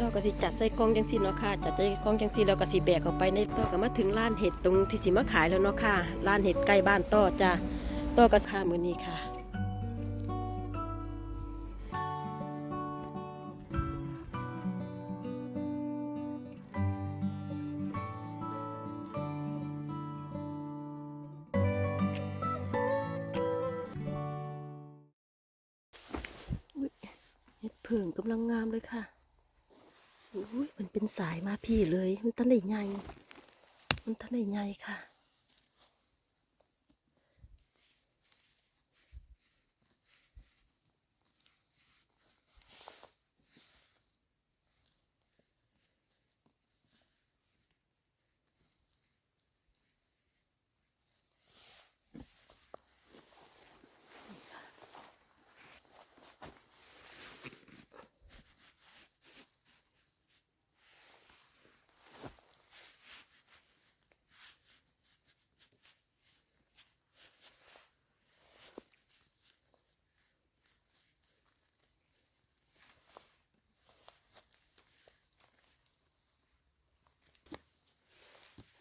ต่อก็สิจัดใส่กล่องจังซี่เนาะค่ะ จัดใส่กล่องจังซี่แล้วก็สิแบกเข้าไปในต่อก็มาถึงร้านเห็ดตรงที่สิมาขายแล้วเนาะค่ะ ร้านเห็ดใกล้บ้านต่อจ้ะต่อก็ค่ะมื้อนี้ค่ะเห็ดเผิงกำลังงามเลยค่ะ อุ้ยมันเป็นสายมาพี่เลย มันทันได้ใหญ่มันทันได้ใหญ่ค่ะ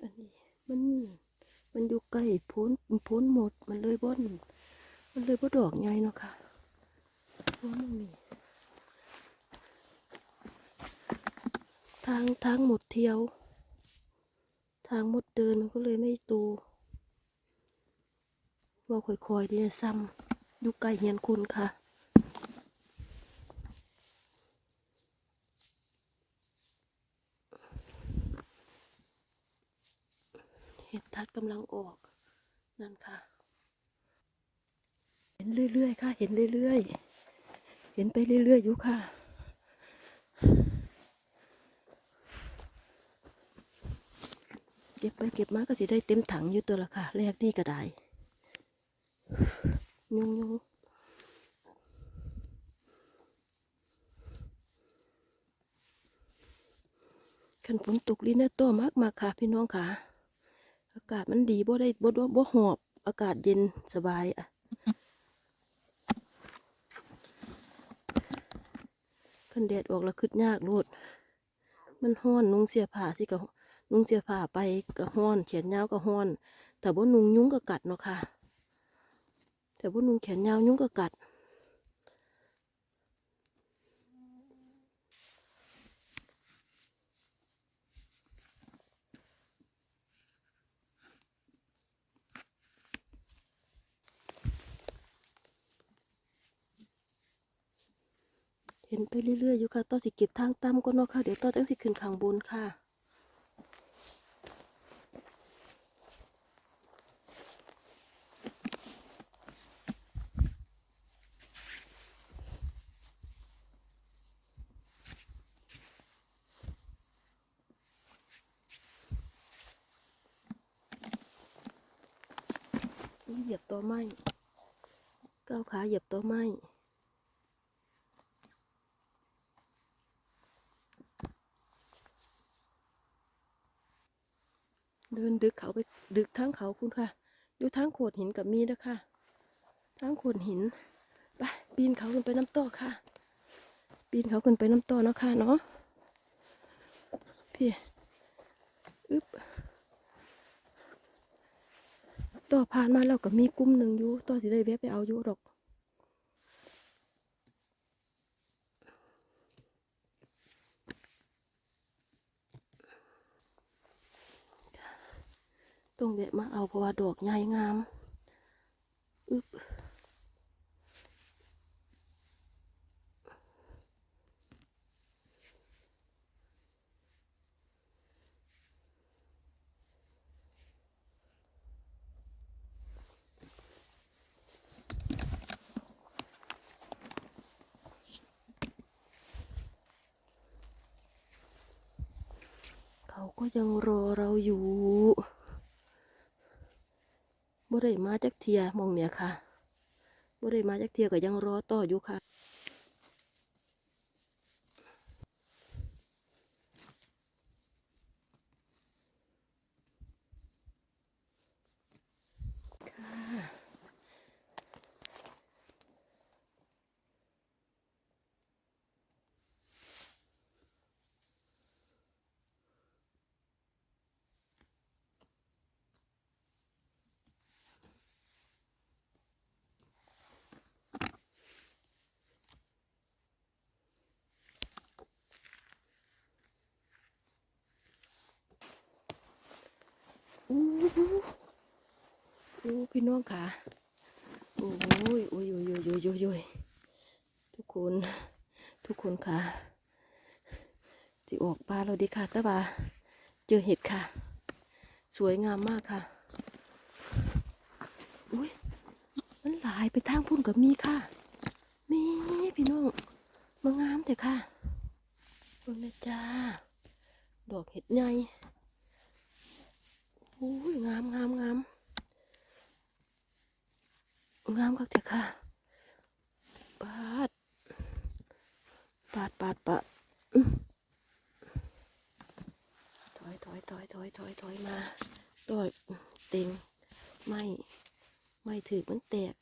อันนี้ มัน มันอยู่ใกล้พ้นพ้นหมด มันเลยบ่นมันเลยบ่ดอกใหญ่เนาะค่ะเพรามันมีทางทางหมดเที่ยว ทางหมดเดินมันก็เลยไม่โตว่าค่อยๆดีนะซ้ำอยู่ใกล้เฮียนคุณค่ะ เห็ดทัดกำลังออกนั่นค่ะ เห็นเรื่อยๆค่ะ เห็นเรื่อยๆ เห็นไปเรื่อยๆอยู่ค่ะ เก็บไปเก็บมาก็สิได้เต็มถังอยู่ตัวละค่ะ แรกนี่ก็ได้ยุงยุงขันฝนตกลินเนโตมากมากค่ะ พี่น้องค่ะากาศมันดีบ่ได้บ่บ่บ่หอบอากาศเย็นสบายอะคันแดดออกแล้วคึดยากโลดมันห้อนนุ่งเสียผ้าสิก็นุ่งเสียผ้าไปก็ห้อนแขนยาวก็ห้อน แต่บ่นุ่งยุงก็กัดเนาะค่ะ แต่บ่นุ่งแขนยาวยุงก็กัด เห็นไปเรื่อยๆอยู่ค่ะต่อสิเก็บทางต่ำก็เนาะค่ะ เดี๋ยวต่อจังสิขึ้นข้างบนค่ะเหยียบตัวไม้ก้าวขาเหยียบตัวไม้ เดึกเขาไปดึกทั้งเขาคุณค่ะ อยู่ทั้งโขดหินกับมีนะค่ะทั้งโขดหินไปปีนเขาขึ้นไปน้ำต่อค่ะ ปีนเขาขึ้นไปน้ำต่อเนาะค่ะเนาะพี่อึ๊บต่อผ่านมาแล้วก็มีกลุ่มหนึ่งอยู่ต่อสิได้แวะไปเอาอยู่ดอก ต้องแวะมาเอาเพราะว่าดอกใหญ่งามอึบเขาก็ยังรอเราอยู่ บ่ได้มาจักเทียมองเนี่ยค่ะบ่ได้มาจักเทียก็ยังรอต่ออยู่ค่ะ อู้อู้พี่น้องค่ะโอ้ยโอ้ยโอ้ยโอ้ยโอ้ยโอ้ยโอ้ยทุกคนทุกคนค่ะจิออกปลาเราดีค่ะต่ว่าเจอเห็ดค่ะ สวยงามมากค่ะอุ้ยมันหลายไปทางพุ่นกับมีค่ะมีพี่น้องมางามแต่ค่ะเบิ่งนะจ้าดอกเห็ดใหญ่ อุ้ยงามงามงามงามก็เถอะค่ะปาดปาดปาดปาดถอยถอยถอยถอยถอยถอยมาต่อยเต็งไม่ไม่ถือมันแตก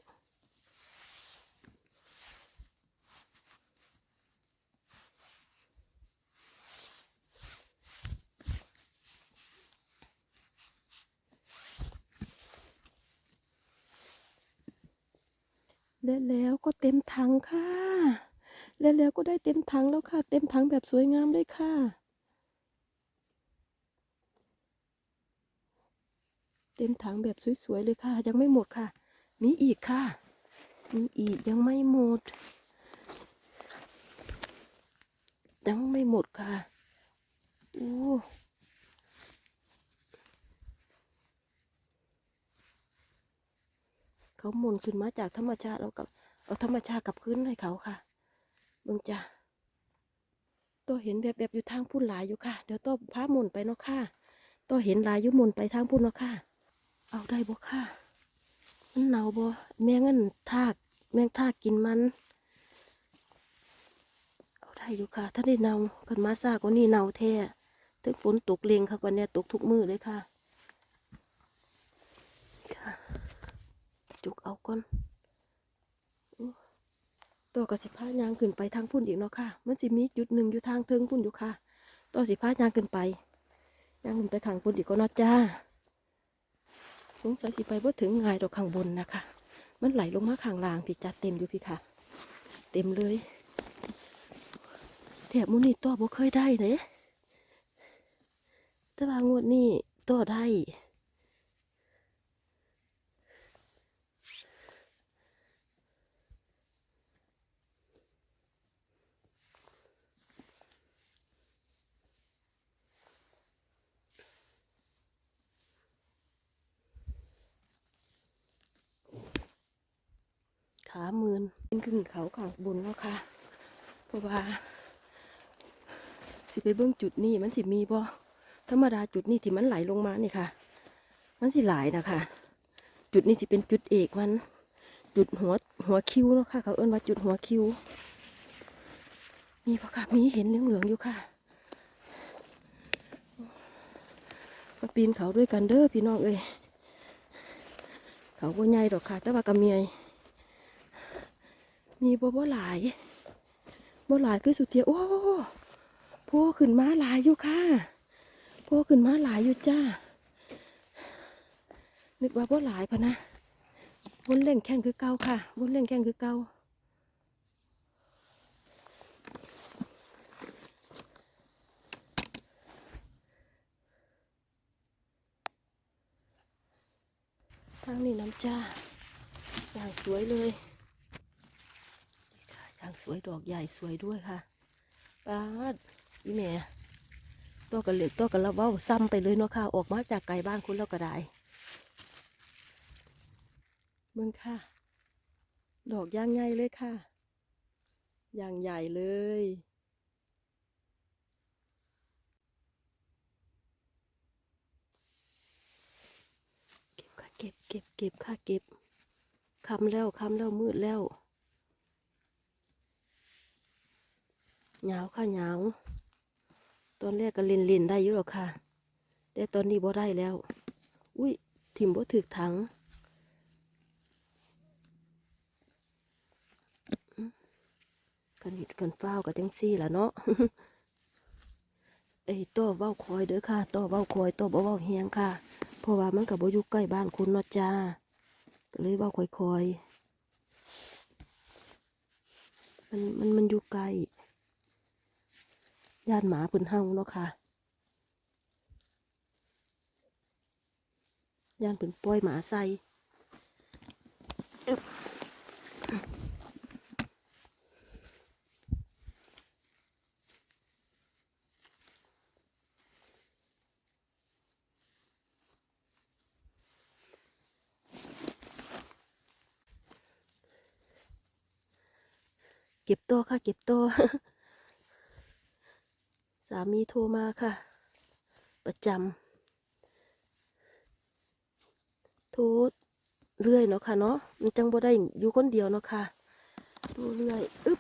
และแล้วก็เต็มถังค่ะ และแล้วก็ได้เต็มถังแล้วค่ะ เต็มถังแบบสวยงามเลยค่ะ เต็มถังแบบสวยๆเลยค่ะ ยังไม่หมดค่ะ มีอีกค่ะ มีอีกยังไม่หมด ยังไม่หมดค่ะ โอ้ เขาหมุนขึ้นมาจากธรรมชาติแล้วกับเอาธรรมชาติกลับคืนให้เขาค่ะเบิ่งจ้ะตัวเห็นแบบแบบอยู่ทางพุ่นหลายอยู่ค่ะ เดี๋ยวตัวพาหมุนไปเนาะค่ะตัวเห็นหลายอยู่หมุนไปทางพุ่นเนาะค่ะ เอาได้บ่ค่ะมันหนาวบ่แมงอันทาก แมงทากกินมัน เอาได้อยู่ค่ะ ถ้าได้เนากันมาซากว่านี่เนาแท้ถึงฝนตกเลงค่ะวันนี้ตกทุกมือเลยค่ะ จุกเอาก่อนตัวกับสิพายางขึ้นไปทางพุ่นอีกเนาะค่ะ มันสิมีจุดหนึ่งอยู่ทางเทิงพุ่นอยู่ค่ะ ตัวสิพายางขึ้นไปยางขึ้นไปข้างพุ่นอีกก็นาะจ้า สงสัยสิไปว่าถึงง่ายดอกข้างบนนะคะ มันไหลลงมาข้างล่างพี่จัดเต็มอยู่พี่ค่ะ เต็มเลยแถบมุนี่ตัวบ่เคยได้เลยแต่ว่างวดนี้ตัวได้ ขามืนเป็นขึ้นเขาข้างบนแล้วค่ะเพราะว่า สิไปเบื้องจุดนี้มันสิมีบ่ธรรมดาจุดนี้ที่มันไหลลงมานี่ค่ะ มันสิไหลนะคะ จุดนี้สิเป็นจุดเอกมัน จุดหัวหัวคิ้วเนาะค่ะ เขาเอิ้นว่าจุดหัวคิ้วมีปะค่ะมีเห็นเหลืองๆอยู่ค่ะมาปีนเขาด้วยกันเด้อพี่น้องเอ้ยเขาบ่ใหญ่ดอกค่ะ แต่ว่ากระเมีย มีบ่บ่หลายบ่หลายคือสุดเทียโอ้โพขึ้นมาหลายอยู่ค่ะโพขึ้นมาหลายอยู่จ้า นึกว่าบ่หลายพะนะวนเล่นแข่งคือเก่าค่ะวนเล่นแข่งคือเก่าทางนี้น้ำจ้าอย่างสวยเลยางสวยดอกใหญ่สวยด้วยค่ะป้าอีแม่ตัวกระเหลือกตัวกระละเว้าซ้ำไปเลยเนาะค่ะออกมาจากไกลบ้านคุณแล้วก็ได้เมืองค่ะ ดอกย่างใหญ่เลยค่ะย่างใหญ่เลยเก็บค่ะเก็บเก็บเก็บค่ะเก็บคำแล้วคำแล้วมืดแล้ว หยาวค่ะหยาวตอนแรกก็เล่นล่นได้อยู่หรอกค่ะ แต่ตอนนี้บ่ได้แล้ว อุ้ยถิ่มบ่ถึกถังกันหิดกันฟ้าวกับจังซี่ล่ะเนาะเอ้ยต่อเว้าคอยเด้อค่ะต่อเว้าคอยต่อบ่เว้าเฮียงค่ะ เพราะว่ามันกับบ่อยู่ใกล้บ้านคุณเนาะจ้าก็เลยเว้าคอยคอยมันมันมันอยู่ไกล ย่านหมาพิ่นเฮาเนาะค่ะย่านเป็นปล่อยหมาใส่เก็บตัวค่ะเก็บตัวามีโทรมาค่ะ ประจำโทรเรื่อยเนาะค่ะเนาะมันจังบ่ได้อยู่คนเดียวเนาะค่ะโทรเรื่อยอึ๊บ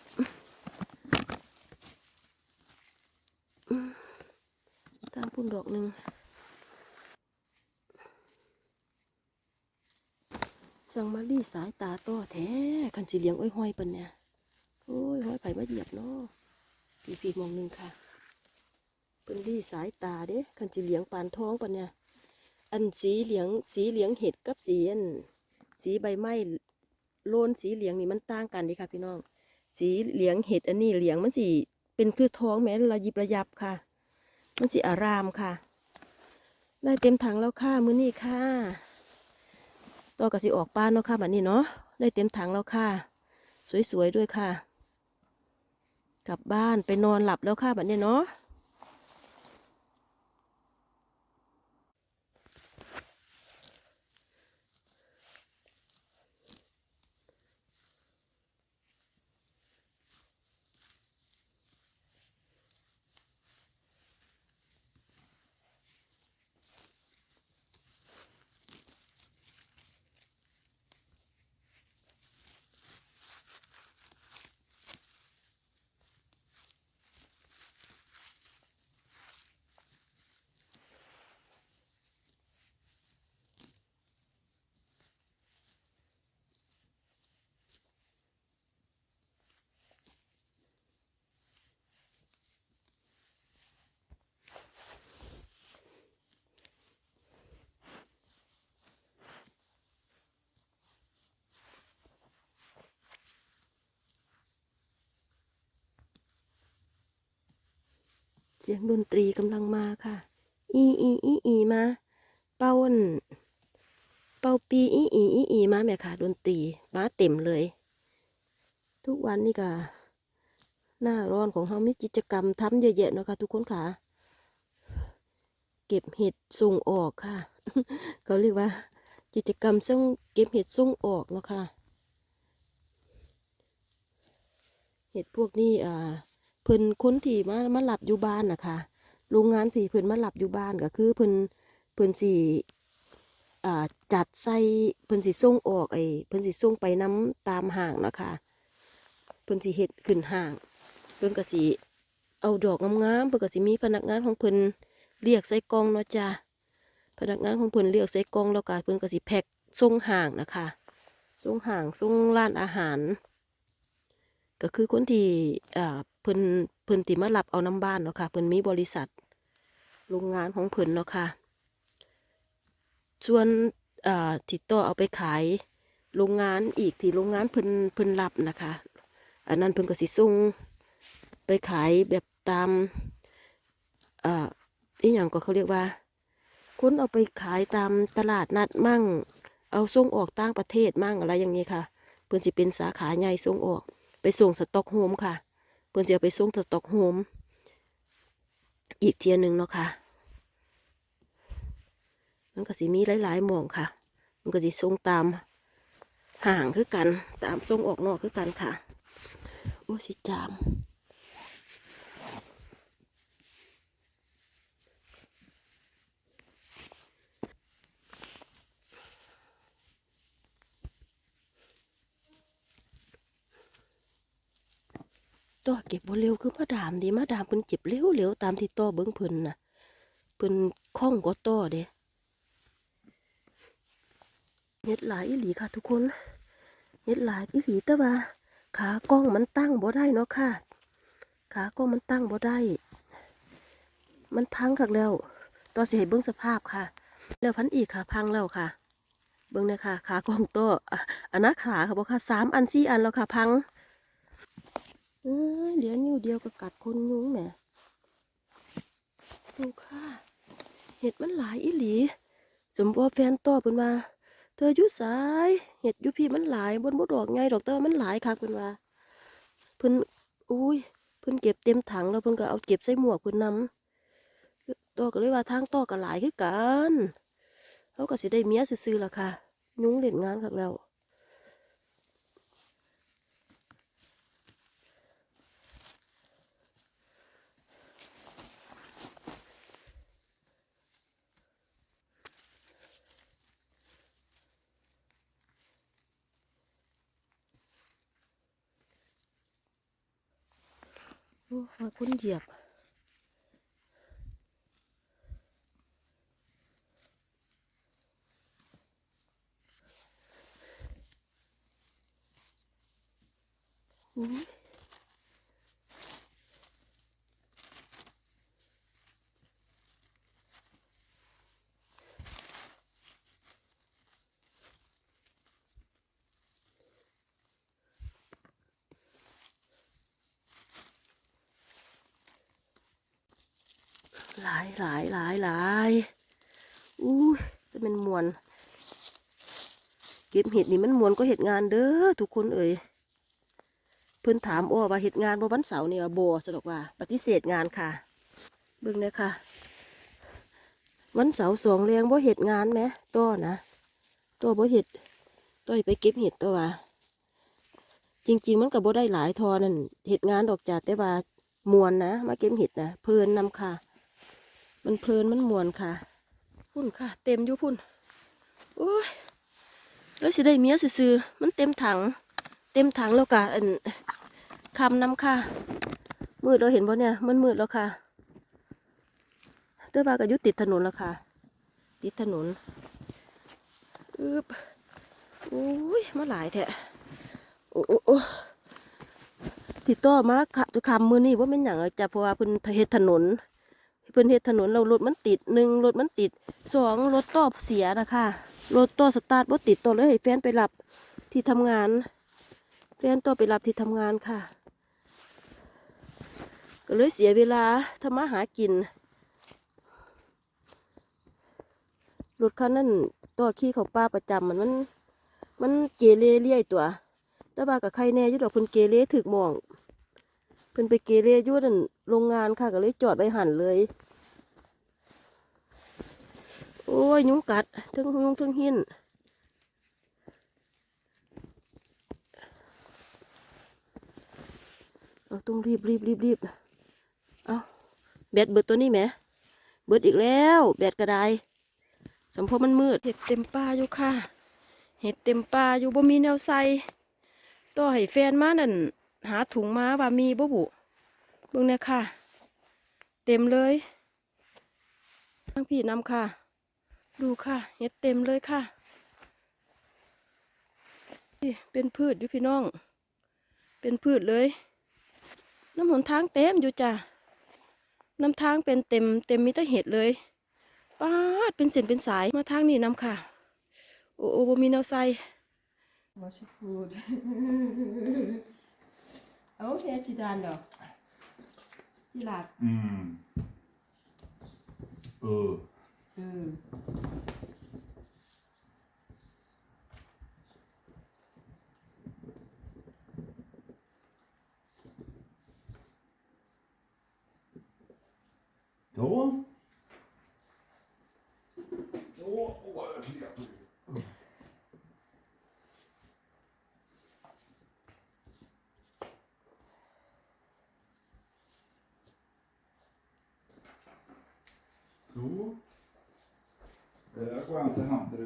ตามพุ่นดอกหนึ่งสังมาลี่สายตาต่อแท้คันสิเลี้ยงอ้อยห้อยปันเนี่ยโอ้ยห้อยไผ่มาเหยียบเนาะปีปีมองหนึ่งค่ะ เพิ่นดีสายตาเด้คันสีเหลียงปานท้องปะเนี่ย อันสีเหลียงสีเหลียงเห็ดกับสีอันสีใบไม้โลนสีเหลียงนี่มันต่างกันดิค่ะพี่น้อง สีเหลียงเห็ดอันนี้เหลียงมันสีเป็นคือท้องแม้ระยิบระยับค่ะ มันสีอารามค่ะ ได้เต็มถังแล้วค่ะมื้อนี้ค่ะต่อกับสีออกป้านเนาะค่ะแบบนี้เนาะได้เต็มถังแล้วค่ะ สวยๆด้วยค่ะ กลับบ้านไปนอนหลับแล้วค่ะแบบนี้เนาะ เสียงดนตรีกำลังมาค่ะ อีอีอีอีมา เป้าเป้าปีอีอีอีอีมาแม่ค่ะ ดนตรีมาเต็มเลย ทุกวันนี่ก็หน้าร้อนของเขามีกิจกรรมทำเยอะแยะเนาะค่ะทุกคนค่ะ เก็บเห็ดส่งออกค่ะ เขาเรียกว่า กิจกรรมส่งเก็บเห็ดส่งออกเนาะค่ะ เห็ดพวกนี้อ่า เพิ่นคนที่มามาหลับอยู่บ้านนะคะโรงงานที่เพิ่นมาหลับอยู่บ้านก็คือเพิ่นเพิ่นสิอ่าจัดใส่เพิ่นสิส่งออกไอ้เพิ่นสิส่งไปน้ำตามห้างนะคะเพิ่นสิเฮ็ดขึ้นห้าง เพิ่นก็สิเอาดอกงามๆเพิ่นก็สิมีพนักงานของเพิ่นเรียกใส่กองเนาะจ้ะพนักงานของเพิ่นเรียกใส่กองแล้วก็เพิ่นก็สิแพ็คส่งห้างนะคะส่งห้างส่งร้านอาหาร ก็คือคนที่อ่าเพิ่นเพิ่นติมารับเอาน้ำบ้านเนาะค่ะเพิ่นมีบริษัทโรงงานของเพิ่นเนาะค่ะส่วนอ่าที่ต่อเอาไปขายโรงงานอีกที่โรงงานเพิ่นเพิ่นรับนะคะ อันนั้นเพิ่นก็สิส่งไปขายแบบตามอ่าอีหยังก็เขาเรียกว่าคนเอาไปขายตามตลาดนัดมั่ง เอาส่งออกต่างประเทศมั่งอะไรอย่างนี้ค่ะ เพิ่นสิเป็นสาขาใหญ่ส่งออก ไปส่งสต็อกโฮมค่ะเพื่อนจะไปส่งสต็อกโฮมอีกเทียหนึ่งเนาะค่ะ มันก็สิมีหลายๆหมองค่ะ มันก็สิส่งตามห่างคือกัน ตามส่งออกนอกคือกันค่ะ โอ้สิจาม ต่อเก็บบ่เร็วคือมาดามดีมาดามเพิ่นเก็บเร็วเร็วตามที่ต่อเบิ่งเพิ่นน่ะเพิ่นคล่องกว่าต่อเด้เฮ็ดหลายอีหลีค่ะทุกคนเฮ็ดหลายอีหลีแต่ว่าขากล้องมันตั้งบ่ได้เนาะค่ะ ขากล้องมันตั้งบ่ได้ มันพังคักแล้วต่อสิให้เบิ่งสภาพค่ะ แล้วพันอีกค่ะ พังแล้วค่ะ เบิ่งเนะคะขากล้องต่ออะอันนั้นขาค่ะบ่ค่ะสามอันสี่อันแล้วค่ะ พัง เอ้ยเดี๋ยวนิ้วเดียวก็กัดคนยุงแหมดูค่ะ เห็ดมันหลายอีหลี สมบ่แฟนต่อเพิ่นว่า เธออยู่สาย เห็ดอยู่พี่มันหลายบนบ่ดอกไงดอกแต่ว่ามันหลายคักเพิ่นว่า เพิ่นอุ้ย เพิ่นเก็บเต็มถังแล้วเพิ่นก็เอาเก็บใส่หมวกเพิ่นนำต่อก็เลยว่าทางต่อก็หลายคือกันเขาก็สิได้เมียซื่อๆล่ะค่ะ ยุ้งเล่นงานคักแล้ว โอ้มาคนเหยียบอุ๊ย หลายหลายหลายหลายอู้จะเป็นมวนเก็บเห็ดนี่มันมวนก็เห็ดงานเด้อทุกคนเอ่ยเพิ่อนถามอ้อว่าเหตุงานบ่วันเสาร์นี่ว่าบ่สะดอกว่า ปฏิเสธงานค่ะ เบิ่งเลยค่ะ วันเสาร์สองแรงบ่เหตุงานไหมต้อนะต้อบ่เห็ดต้อยไปเก็บเห็ดตัวว่าจริง ๆ มันก็บ่ได้หลายทอนั่นเหตุงานดอกจัดแต่ว่ามวนนะ มาเก็บเห็ดนะเพลินนำค่ะ มันเพลินมันมวนค่ะ พุ่นค่ะ เต็มอยู่พุ่นโอ้ยแล้วสิได้เมียซื่อๆมันเต็มถัง เต็มถังแล้วกะอันคำน้ำค่ะ มืดเราเห็นบ่เนี่ย มันมืดแล้วค่ะเตอร์บาก็ยุติดถนนแล้วค่ะ ติดถนนอึบอุ้ยมาหลายแท้โอ้โอ้ติดต่อมาค่ะจะคำมือนี่ว่าเป็นอย่างไรจ้ะเพราะว่าเพิ่นเฮ็ดถนน เพิ่นเฮ็ดถนนเรารถมันติดหนึ่งรถมันติดสองรถต่อเสียนะคะรถต่อสตาร์ทบ่ติดต่อเลยให้แฟนไปรับที่ทำงานแฟนตัวไปรับที่ทำงานค่ะ ก็เลยเสียเวลาทำมาหากินรถคันนั้นตัวขี่เขาป้าประจำมันมันมันเกเรเลี่ยตัวแต่ว่ากับใครแน่ยุดอกเพิ่นเกเรถึกมอง เพิ่นไปเกเรยุ่นั่นโรงงานค่ะก็เลยจอดไว้หันเลย โอ้ย ยุงกัดทั้งยุงทั้งหินเราต้องรีบรีบรีบรีบเอาแบตเบิดตัวนี้ไหม เบิดอีกแล้ว แบตกระไดสมพมันมืด เห็ดเต็มป่าอยู่ค่ะ เห็ดเต็มป่าอยู่บ่มีแนวใส่ต่อให้แฟนมานั่น หาถุงมาว่ามีบ่บุเบิ่งเนี่ยค่ะ เต็มเลยทั้งพี่นำค่ะ ดูค่ะเห็ดเต็มเลยค่ะนี่เป็นพืชอยู่พี่น้อง เป็นพืชเลย น้ำหนทางเต็มอยู่จ้ะน้ำทางเป็นเต็มเต็มมีแต่เห็ดเลยป้าดเป็นเส้นเป็นสายมาทางนี้นำค่ะ โอ้โอ้บ่มีแนว ใส่ Varsågod. Okej, sidan då. Gillar. Mm. Uh. Mm. Då. Då.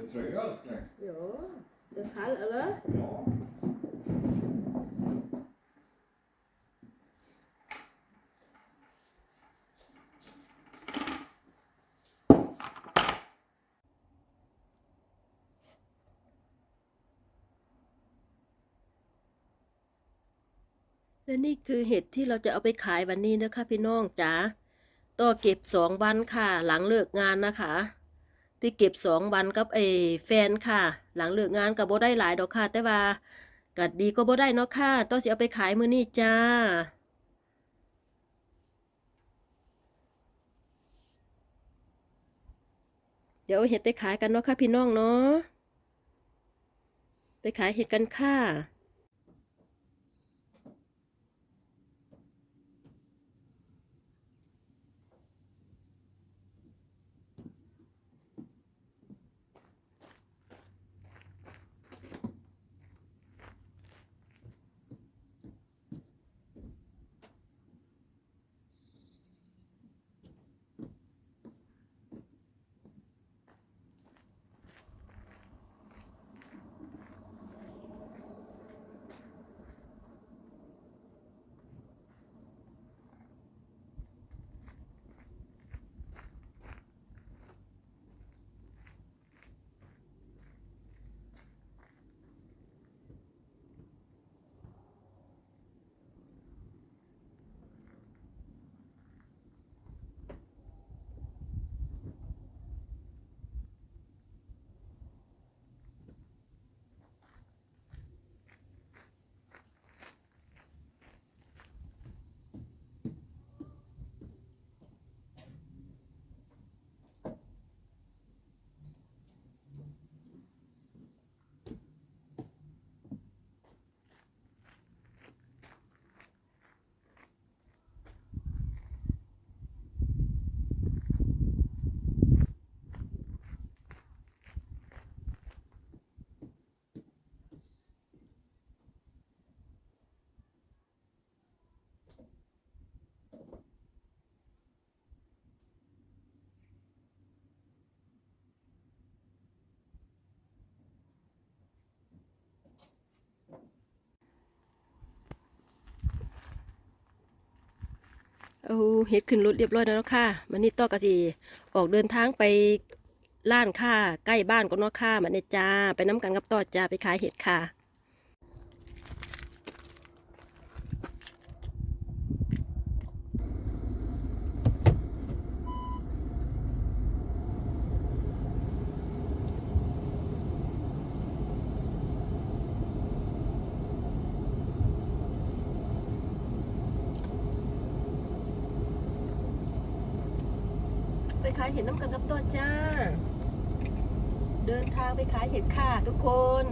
Att hämta dig tröja älskling. Ja, det är kall eller? Ja. และนี่คือเห็ดที่เราจะเอาไปขายวันนี้นะคะพี่น้องจ๋าต่อเก็บสองวันค่ะ หลังเลิกงานนะคะ ที่เก็บสองวันกับไอ้แฟนค่ะ หลังเลิกงานกับโบได้หลายดอกค่ะ แต่ว่ากัดดีก็โบได้เนาะค่ะต้องสิเอาไปขายมือนี้จ้าเดี๋ยวเอาเห็ดไปขายกันเนาะค่ะพี่น้องเนาะไปขายเห็ดกันค่ะ เอาเฮ็ดขึ้นรถเรียบร้อยแล้วนะค่ะมันนี่ต่อกะสิออกเดินทางไปล้านค่าใกล้บ้านก็นาะค่ะมันนี่จ้า ไปน้ำกันกับต่อจ้าไปขายเห็ดค่ะ ขายเห็ดน้ำกันกับต่อจ้า เดินทางไปขายเห็ดค่ะทุกคน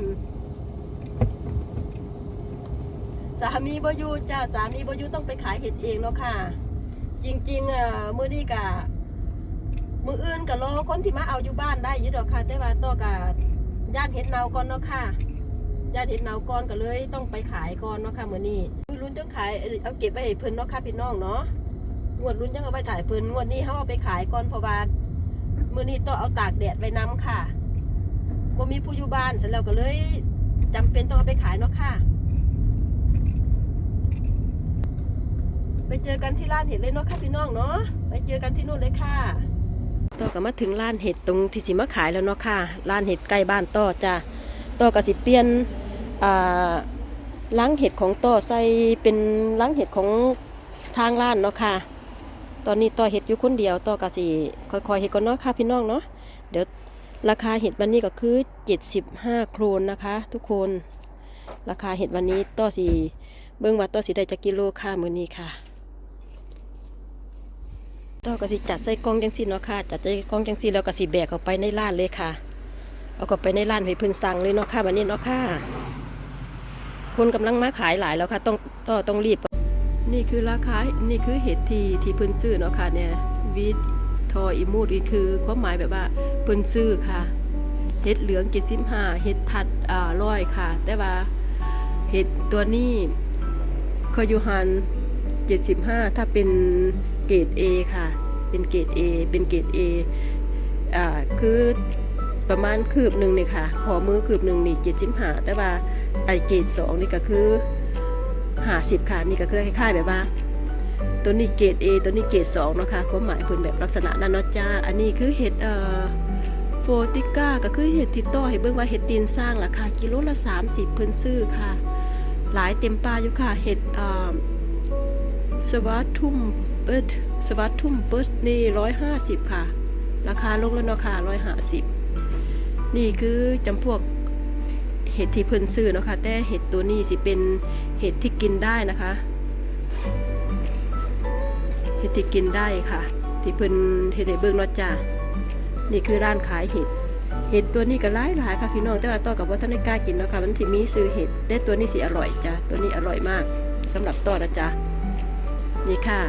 สามีบอยูจ้าสามีบอยูต้องไปขายเห็ดเองเนาะค่ะ จริงๆอะมื้อนี้กะมืออื่นกะรอคนที่มาเอาอยู่บ้านได้อยู่ดอกค่ะ แต่ว่าต่อกะย่านเห็ดเนาก่อนเนาะค่ะย่านเห็ดเนาก่อนก็เลยต้องไปขายก่อนเนาะค่ะมือนี้รุ่นจะขายเอาเก็บไว้ให้เพิ่นเนาะค่ะพี่น้องเนาะ งวดรุ่นยังเอาไปถ่ายเพิ่นงวดนี้เขาเอาไปขายก่อนเพราะว่ามื้อนี้ต้องเอาตากแดดไว้นํค่ะบ่มีผู้อยู่บ้านเสร็จแล้วก็เลยจำเป็นต้องเอาไปขายเนาะค่ะ ไปเจอกันที่ร้านเห็ดเลยเนาะค่ะพี่น้องเนาะไปเจอกันที่นู่นเลยค่ะต่อก็มาถึงร้านเห็ดตรงที่สิมาขายแล้วเนาะค่ะร้านเห็ดใกล้บ้านต่อจ้ะต่อก็สิเปลี่ยนล้างเห็ดของต่อใส่เป็นล้างเห็ดของทางร้านเนาะค่ะ ตอนนี้ต่อเห็ดอยู่คนเดียวต่อกะสิค่อยๆเห็ดก่อนเนาะค่ะพี่น้องเนาะเดี๋ยวราคาเห็ดวันนี้ก็คือ 75 โครนนะคะ ทุกคน ราคาเห็ดวันนี้ต่อสิเบิ่งว่าต่อสิได้จักกิโลค่ะมื้อนี้ค่ะต่อก็สิจัดใส่กล่องจังซี่เนาะค่ะจัดใส่กล่องจังซี่แล้วก็สิแบกเข้าไปในร้านเลยค่ะ เอาเข้าไปในร้านให้เพิ่นสั่งเลยเนาะค่ะวันนี้เนาะค่ะคนกำลังมาขายหลายแล้วค่ะ ต้องต่อต้องรีบ นี่คือราคา นี่คือเห็ดที่ที่เพิ่นซื้อเนาะค่ะเนี่ยวีดทออิมูดนี่คือความหมายแบบว่าเพิ่นซื้อค่ะ เห็ดเหลืองเจ็ดสิบห้าเห็ดทัดอ่าร้อยค่ะ แต่ว่าเห็ดตัวนี้คอยูฮันเจ็ดสิบห้าถ้าเป็นเกรด A ค่ะ เป็นเกรด A เป็นเกรด A อ่าคือประมาณคืบหนึ่งนี่ค่ะ ขอมือคืบหนึ่งนี่เจ็ดสิบห้าแต่ว่าไอเกรดสองนี่ก็คือ หาสิบค่ะนี่ก็คือคล้ายๆแบบว่า ตัวนี้เกรด A ตัวนี้เกรดสองเนาะคะความหมายเพิ่นแบบลักษณะนั้นเนาะจ้า อันนี้คือเห็ดเอ่อโฟติก้าก็คือเห็ดติดต่อให้เบิ่งว่าเห็ดตีนสร้างราคากิโลละ30เพิ่นซื้อค่ะ หลายเต็มปลาอยู่ค่ะเห็ดเอ่อสวัสทุ่มเปิดสวัสทุ่มเปิดนี่150ค่ะ ราคาลงแล้วเนาะค่ะ150นี่คือจำพวกเห็ดที่เพิ่นซื้อเนาะค่ะแต่เห็ดตัวนี้สิเป็น ห็ดที่กินได้นะคะ เห็ดที่กินได้ค่ะ ที่เพิ่นเห็ดเบิ่งเนาะจ้านี่คือร้านขายเห็ด เห็ดตัวนี้ก็หลายหลายค่ะพี่น้องแต่ว่าต่อกับว่าท่านได้กล้ากินเนาะค่ะมันสิมีซื้อเห็ดแต่ตัวนี้สิอร่อยจ้ะตัวนี้อร่อยมากสำหรับต่อนะจ๊ะนี่ค่ะ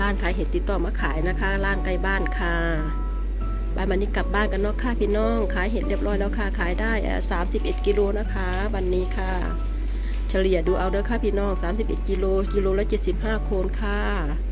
ร้านขายเห็ดติดต่อมาขายนะคะ ร้านใกล้บ้านค่ะ บายวันนี้กลับบ้านกันเนาะค่ะพี่น้อง ขายเห็ดเรียบร้อยแล้วค่ะ ขายได้สามสิบเอ็ดกิโลนะคะ วันนี้ค่ะ เฉลี่ยดูเอาเด้อค่ะพี่น้อง 31 กิโล กิโลละ 75 โคนค่ะ